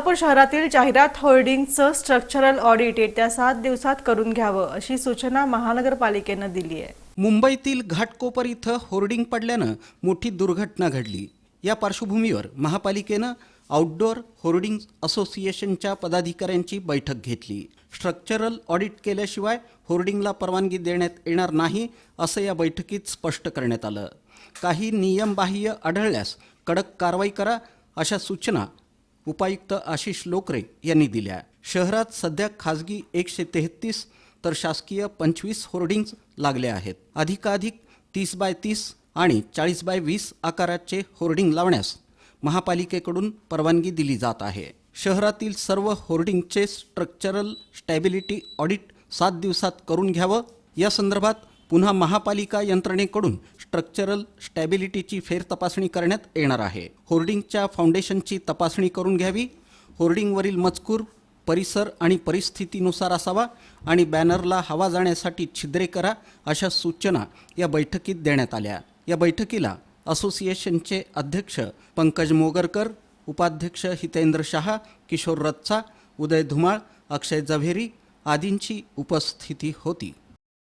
सोलापूर शहरातील जाहिरात होर्डिंगचं structural audit येत्या सात दिवसात करून घ्यावं अशी सूचना महानगरपालिकेनं दिली आहे. मुंबईतील घाटकोपर इथं होर्डिंग पडल्यानं मोठी दुर्घटना घडली. या पार्श्वभूमीवर महापालिकेनं आउटडोअर होर्डिंग असोसिएशनच्या पदाधिकाऱ्यांची बैठक घेतली. स्ट्रक्चरल ऑडिट केल्याशिवाय होर्डिंगला परवानगी देण्यात येणार नाही असं या बैठकीत स्पष्ट करण्यात आलं. काही नियमबाह्य आढळल्यास कडक कारवाई करा अशा सूचना उपायुक्त आशिष लोकरे यांनी दिल्या. शहरात सध्या खासगी एकशे तेहतीस तर शासकीय पंचवीस होर्डिंग्ज लागले आहेत. अधिकाधिक तीस बाय तीस आणि चाळीस बाय वीस आकाराचे होर्डिंग लावण्यास महापालिकेकडून परवानगी दिली जात आहे. शहरातील सर्व होर्डिंगचे स्ट्रक्चरल स्टॅबिलिटी ऑडिट सात दिवसात करून घ्यावं. या संदर्भात पुन्हा महापालिका यंत्रणेकडून स्ट्रक्चरल स्टॅबिलिटीची फेरतपासणी करण्यात येणार आहे. होर्डिंगच्या फाउंडेशनची तपासणी करून घ्यावी. होर्डिंगवरील मजकूर परिसर आणि परिस्थितीनुसार असावा आणि बॅनरला हवा जाण्यासाठी छिद्रे करा अशा सूचना या बैठकीत देण्यात आल्या. या बैठकीला असोसिएशनचे अध्यक्ष पंकज मोगरकर उपाध्यक्ष हितेंद्र शहा किशोर रत्सा उदय धुमाळ अक्षय जव्हेरी आदींची उपस्थिती होती.